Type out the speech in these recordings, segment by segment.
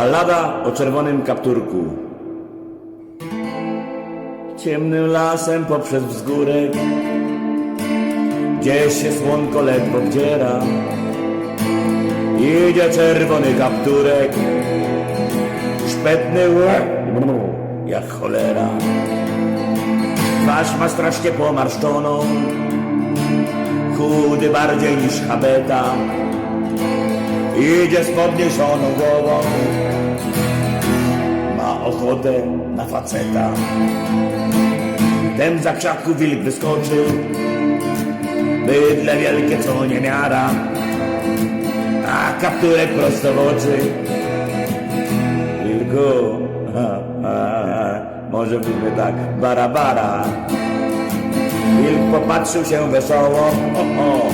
Ballada o czerwonym kapturku. Ciemnym lasem poprzez wzgórek, gdzieś się słonko ledwo wdziera. Idzie czerwony kapturek, szpetny łeb, jak cholera. Twarz ma strasznie pomarszczoną, chudy bardziej niż habeta. Idzie z podniesioną głową, ma ochotę na faceta. Ten za krzaku wilk wyskoczył, bydle wielkie co nie miara, a kapturek prosto w oczy. Wilku, ha, ha, może byśmy tak bara bara. Wilk popatrzył się wesoło, o, o,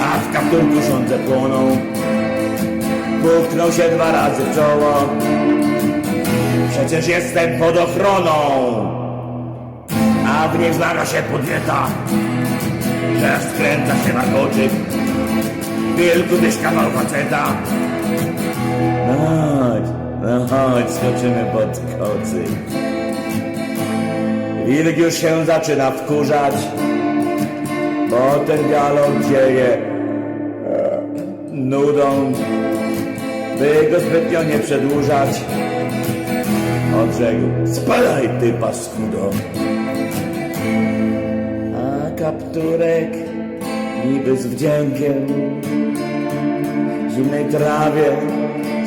a w kapturku sządze płoną. Puknął się dwa razy w czoło. Przecież jestem pod ochroną. A w niej zmaga się podnieta, że skręca się warkoczyk. Wielku tyś kawał faceta. No chodź, no chodź, skoczymy pod kocyk. Wilk już się zaczyna wkurzać, bo ten galop dzieje e, nudą, by go zbytnio nie przedłużać. Odrzekł, spadaj ty paskudo. A kapturek niby z wdziękiem w zimnej trawie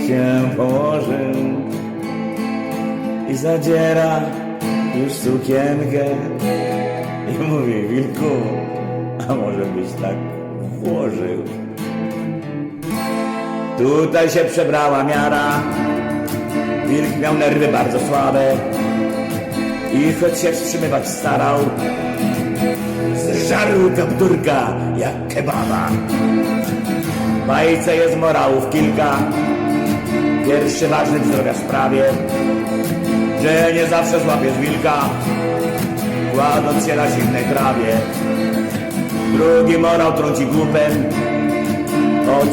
się położył i zadziera już sukienkę i mówi, wilku, a może byś tak włożył. Tutaj się przebrała miara, wilk miał nerwy bardzo słabe i choć się wstrzymywać starał, zżarł kapturka jak kebaba. Bajce jest morałów kilka, pierwszy ważny w zdrowia sprawie, że nie zawsze złapiesz wilka, kładąc się na zimnej trawie. Drugi morał trąci głupem, chociaż